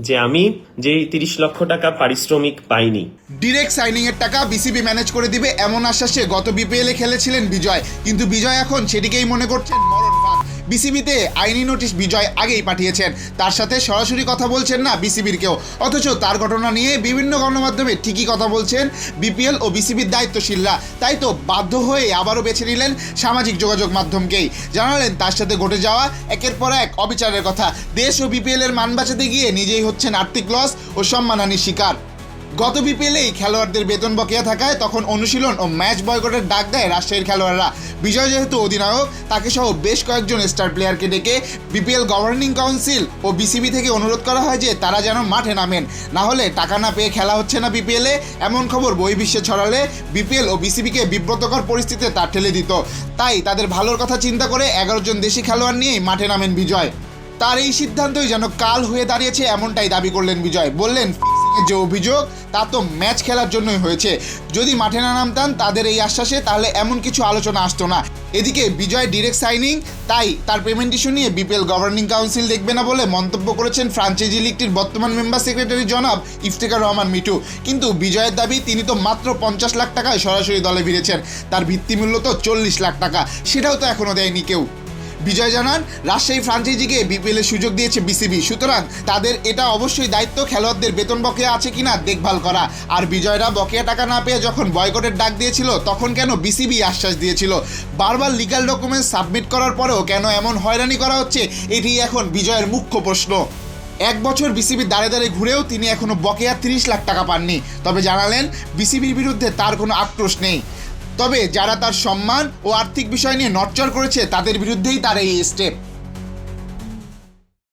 যে আমি যে তিরিশ লক্ষ টাকা পারিশ্রমিক পাইনি। ডিরেক্ট সাইনিং এর টাকা বিসিবি ম্যানেজ করে দিবে, এমন আশ্বাসে গত বিপিএল খেলেছিলেন বিজয়। কিন্তু বিজয় এখন সেটিকেই মনে করছেন মরণ। বিসিবিতে আইনি নোটিশ বিজয় আগেই পাঠিয়েছেন। তার সাথে সরাসরি কথা বলছেন না বিসিবির কেউ। অথচ তার ঘটনা নিয়ে বিভিন্ন গণমাধ্যমে ঠিকই কথা বলছেন বিপিএল ও বিসিবির দায়িত্বশীলরা। তাই তো বাধ্য হয়ে আবারও বেছে নিলেন সামাজিক যোগাযোগ মাধ্যমকেই। জানালেন তার সাথে ঘটে যাওয়া একের পর এক অবিচারের কথা। দেশ ও বিপিএল এর মান বাঁচাতে গিয়ে নিজেই হচ্ছেন আর্থিক লস ও সম্মানহানির শিকার। গত বিপিএলেই খেলোয়াড়দের বেতন বকেয়া থাকায় তখন অনুশীলন ও ম্যাচ বয়কটের ডাক দেয় রাজশাহীর খেলোয়াড়রা। বিজয় যেহেতু অধিনায়ক, তাকে সহ বেশ কয়েকজন স্টার প্লেয়ারকে ডেকে বিপিএল গভর্নিং কাউন্সিল ও বিসিবি থেকে অনুরোধ করা হয় যে তারা যেন মাঠে নামেন। না হলে টাকা না পেয়ে খেলা হচ্ছে না বিপিএলে এমন খবর বহির্বিশ্বে ছড়ালে বিপিএল ও বিসিবিকে বিব্রতকর পরিস্থিতিতে তা ঠেলে দিত। তাই তাদের ভালোর কথা চিন্তা করে এগারো জন দেশি খেলোয়াড় নিয়েই মাঠে নামেন বিজয়। তার এই সিদ্ধান্তই যেন কাল হয়ে দাঁড়িয়েছে, এমনটাই দাবি করলেন বিজয়। বললেন ফিক্সিংয়ের যে অভিযোগ, তা তো ম্যাচ খেলার জন্যই হয়েছে। যদি মাঠে না নামতাম, তাদের এই আশ্বাসে তাহলে এমন কিছু আলোচনা আসতো না। এদিকে বিজয় ডিরেক্ট সাইনিং, তাই তার পেমেন্ট ইস্যু নিয়ে বিপিএল গভর্নিং কাউন্সিল দেখবে না বলে মন্তব্য করেছেন ফ্রাঞ্চাইজি লিগটির বর্তমান মেম্বার সেক্রেটারি জনাব ইফতেকার রহমান মিঠু। কিন্তু বিজয়ের দাবি, তিনি তো মাত্র পঞ্চাশ লাখ টাকায় সরাসরি দলে ফিরেছেন। তার ভিত্তিমূল্য তো চল্লিশ লাখ টাকা। সেটাও তো এখনও দেয়নি কেউ। বিজয় জানান, রাজশাহী ফ্রাঞ্চাইজিকে বিপিএল এর সুযোগ দিয়েছে বিসিবি সুতরাং তাদের এটা অবশ্যই দায়িত্ব, খেলোয়াড়দের বেতন বকেয়া আছে কিনা দেখভাল করা। আর বিজয়রা বকেয়া টাকা না পেয়ে যখন বয়কটের ডাক দিয়েছিল, তখন কেন বিসিবি আশ্বাস দিয়েছিল? বারবার লিগ্যাল ডকুমেন্ট সাবমিট করার পরেও কেন এমন হয়রানি করা হচ্ছে? এটি এখন বিজয়ের মুখ্য প্রশ্ন। এক বছর বিসিবির দাঁড়ে দাঁড়ে ঘুরেও তিনি এখনও বকেয়া তিরিশ লাখ টাকা পাননি। তবে জানালেন বিসিবির বিরুদ্ধে তার কোনো আক্রোশ নেই। তবে যারা তার সম্মান ও আর্থিক বিষয় নিয়ে নটচর করেছে, তাদের বিরুদ্ধেই তার এই স্টেপ